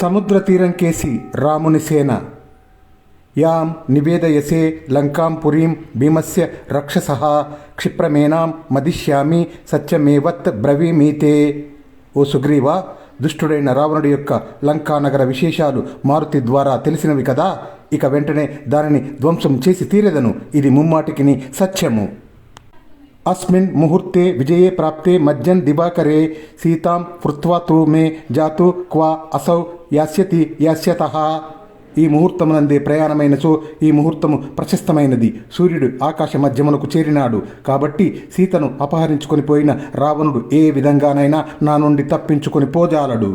సముద్ర తీరం కేసి రాముని సేన. యాం నివేదయసే లంకాం పురీం భీమస్య రక్షస క్షిప్రమేనాం మదిష్యామి సత్యమేవత్ బ్రవీమీతే. ఓ సుగ్రీవా దుష్టుడైన రావణుడి యొక్క లంకానగర విశేషాలు మారుతి ద్వారా తెలిసినవి కదా ఇక వెంటనే దానిని ధ్వంసం చేసి తీరేదను. ఇది ముమ్మాటికిని సత్యము. అస్మిన్ ముహూర్తే విజయే ప్రాప్తే మధ్యన్ దివాకరే సీతాం పృత్వా తు మే జాతు క్వా అసౌ యాస్యతి యాస్యత ఈ ముహూర్తమునందే ప్రయాణమైనచో ఈ ముహూర్తము ప్రశస్తమైనది. సూర్యుడు ఆకాశ మధ్యమునకు చేరినాడు. కాబట్టి సీతను అపహరించుకొని పోయిన రావణుడు ఏ విధంగానైనా నా నుండి తప్పించుకొని పోజాలడు.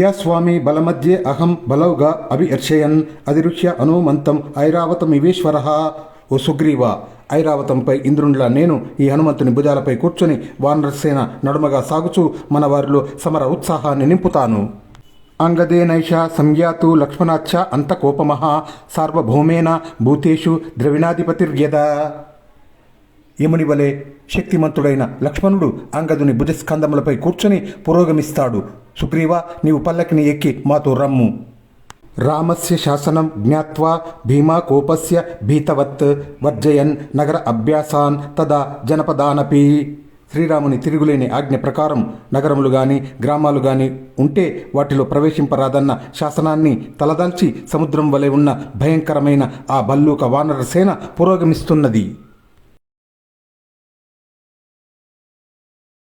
యా స్వామి బలమధ్యే అహం బలౌగా అభిర్షయన్ అధిరుష్య అనుమంతం ఐరావతమివేశ్వర. ఓ సుగ్రీవ ఐరావతంపై ఇంద్రునిలా నేను ఈ హనుమంతుని భుజాలపై కూర్చుని వానరసేన నడుమగా సాగుచూ మన వారిలో సమర ఉత్సాహాన్ని నింపుతాను. అంగదేనైష సంయాతు లక్ష్మణాచ్చ అంతకోపమహ సార్వభౌమేన భూతేషు ద్రవిణాధిపతిర్యద యముని వలె శక్తిమంతుడైన లక్ష్మణుడు అంగదుని భుజస్కందములపై కూర్చొని పురోగమిస్తాడు. సుగ్రీవ నీవు పల్లకిని ఎక్కి మాతో రమ్ము. రామస్య శాసనం జ్ఞాత్వా భీమా కోపస్య భీతవత్ వర్జయన్ నగర అభ్యాసాన్ తదా జనపదానపి శ్రీరాముని తిరుగులేని ఆజ్ఞ ప్రకారం నగరములు గాని గ్రామాలు గాని ఉంటే వాటిలో ప్రవేశింపరాదన్న శాసనాన్ని తలదాల్చి సముద్రం వలె ఉన్న భయంకరమైన ఆ భల్లూక వానర సేన పురోగమిస్తున్నది।